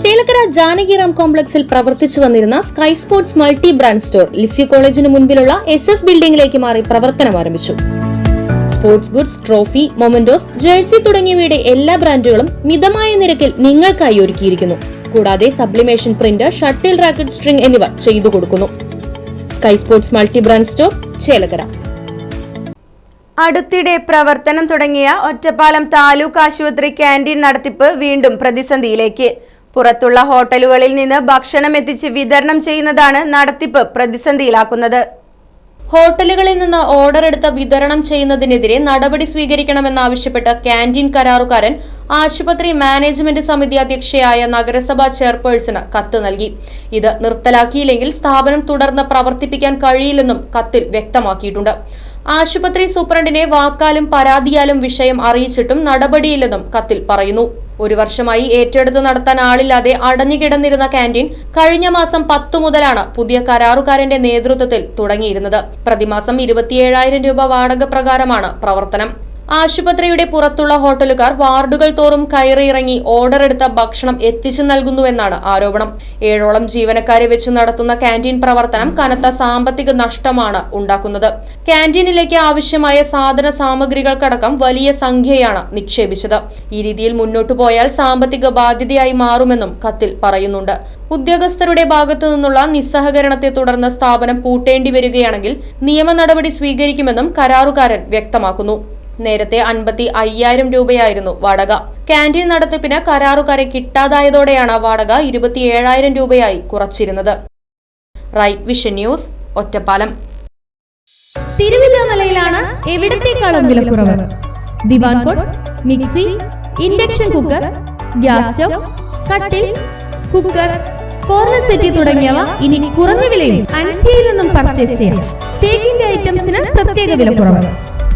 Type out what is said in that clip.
ചേലക്കര ജാനകിറാം കോംപ്ലക്സിൽ പ്രവർത്തിച്ചു വന്നിരുന്ന sky sports multi brand store Lisieux കോളേജിന് മുൻപിലുള്ള എസ് എസ് ബിൽഡിംഗിലേക്ക് മാറി പ്രവർത്തനം ആരംഭിച്ചു. Sports goods trophy mementos jersey തുടങ്ങിയവയുടെ എല്ലാ ബ്രാൻഡുകളും മിതമായ നിരക്കിൽ നിങ്ങൾക്കായി ഒരുക്കിയിരിക്കുന്നു. കൂടാതെ sublimation print shuttle racket string എന്നിവ ചെയ്തു കൊടുക്കുന്നു. Sky sports multi brand store Chelakkara. അടുത്തിടെ പ്രവർത്തനം തുടങ്ങിയ ഒറ്റപ്പാലം താലൂക്ക് ആശുപത്രി ക്യാന്റീൻ നടത്തിപ്പ് വീണ്ടും പ്രതിസന്ധിയിലേക്ക്. പുറത്തുള്ള ഹോട്ടലുകളിൽ നിന്ന് ഭക്ഷണം എത്തിച്ച് വിതരണം ചെയ്യുന്നതാണ് നടത്തിപ്പ് പ്രതിസന്ധിയിലാക്കുന്നത്. ഹോട്ടലുകളിൽ നിന്ന് ഓർഡർ എടുത്ത് വിതരണം ചെയ്യുന്നതിനെതിരെ നടപടി സ്വീകരിക്കണമെന്നാവശ്യപ്പെട്ട് ക്യാന്റീൻ കരാറുകാരൻ ആശുപത്രി മാനേജ്മെന്റ് സമിതി അധ്യക്ഷയായ നഗരസഭാ ചെയർപേഴ്സണ് കത്ത് നൽകി. ഇത് നിർത്തലാക്കിയില്ലെങ്കിൽ സ്ഥാപനം തുടർന്ന് പ്രവർത്തിപ്പിക്കാൻ കഴിയില്ലെന്നും കത്തിൽ വ്യക്തമാക്കിയിട്ടുണ്ട്. ആശുപത്രി സൂപ്രണ്ടിനെ വാക്കാലും പരാതിയാലും വിഷയം അറിയിച്ചിട്ടും നടപടിയില്ലെന്നും കത്തിൽ പറയുന്നു. ഒരു വർഷമായി ഏറ്റെടുത്ത് നടത്താൻ ആളില്ലാതെ അടഞ്ഞുകിടന്നിരുന്ന കാന്റീൻ കഴിഞ്ഞ മാസം പത്തു മുതലാണ് പുതിയ കരാറുകാരന്റെ നേതൃത്വത്തിൽ തുടങ്ങിയിരുന്നത്. പ്രതിമാസം ഇരുപത്തിയേഴായിരം രൂപ വാടക പ്രകാരമാണ് പ്രവർത്തനം. ആശുപത്രിയുടെ പുറത്തുള്ള ഹോട്ടലുകാർ വാർഡുകൾ തോറും കയറിയിറങ്ങി ഓർഡർ എടുത്ത ഭക്ഷണം എത്തിച്ചു നൽകുന്നുവെന്നാണ് ആരോപണം. ഏഴോളം ജീവനക്കാരെ വെച്ച് നടത്തുന്ന കാന്റീൻ പ്രവർത്തനം കനത്ത സാമ്പത്തിക നഷ്ടമാണ് ഉണ്ടാക്കുന്നത്. ക്യാന്റീനിലേക്ക് ആവശ്യമായ സാധന സാമഗ്രികൾക്കടക്കം വലിയ സംഖ്യയാണ് നിക്ഷേപിച്ചത്. ഈ രീതിയിൽ മുന്നോട്ടു പോയാൽ സാമ്പത്തിക ബാധ്യതയായി മാറുമെന്നും കത്തിൽ പറയുന്നുണ്ട്. ഉദ്യോഗസ്ഥരുടെ ഭാഗത്തു നിന്നുള്ള നിസ്സഹകരണത്തെ തുടർന്ന് സ്ഥാപനം പൂട്ടേണ്ടി വരികയാണെങ്കിൽ നിയമ നടപടി സ്വീകരിക്കുമെന്നും കരാറുകാരൻ വ്യക്തമാക്കുന്നു. നേരത്തെ അൻപത്തി അയ്യായിരം രൂപയായിരുന്നു വാടക. ക്യാന്റീൻ നടത്തിപ്പിന് കരാറുകാരെ കിട്ടാതായതോടെയാണ് വാടക ഇരുപത്തിയേഴായിരം രൂപയായി കുറച്ചിരുന്നത്. Right vision news Ottapalam. തിരുവില്ലാമലയിലാണ് എവിടത്തേക്കാളും വിലക്കുറവ്? Divan cot mixie induction cooker gas stove കട്ടിൽ കുക്കർ കോർണർ സെറ്റി തുടങ്ങിയവ ഇനി കുറഞ്ഞ വിലയിൽ അൻസിയയിൽ നിന്നും പർച്ചേസ് ചെയ്യാം. തേക്കിന്റെ ഐറ്റംസിന് പ്രത്യേക വിലക്കുറവ്.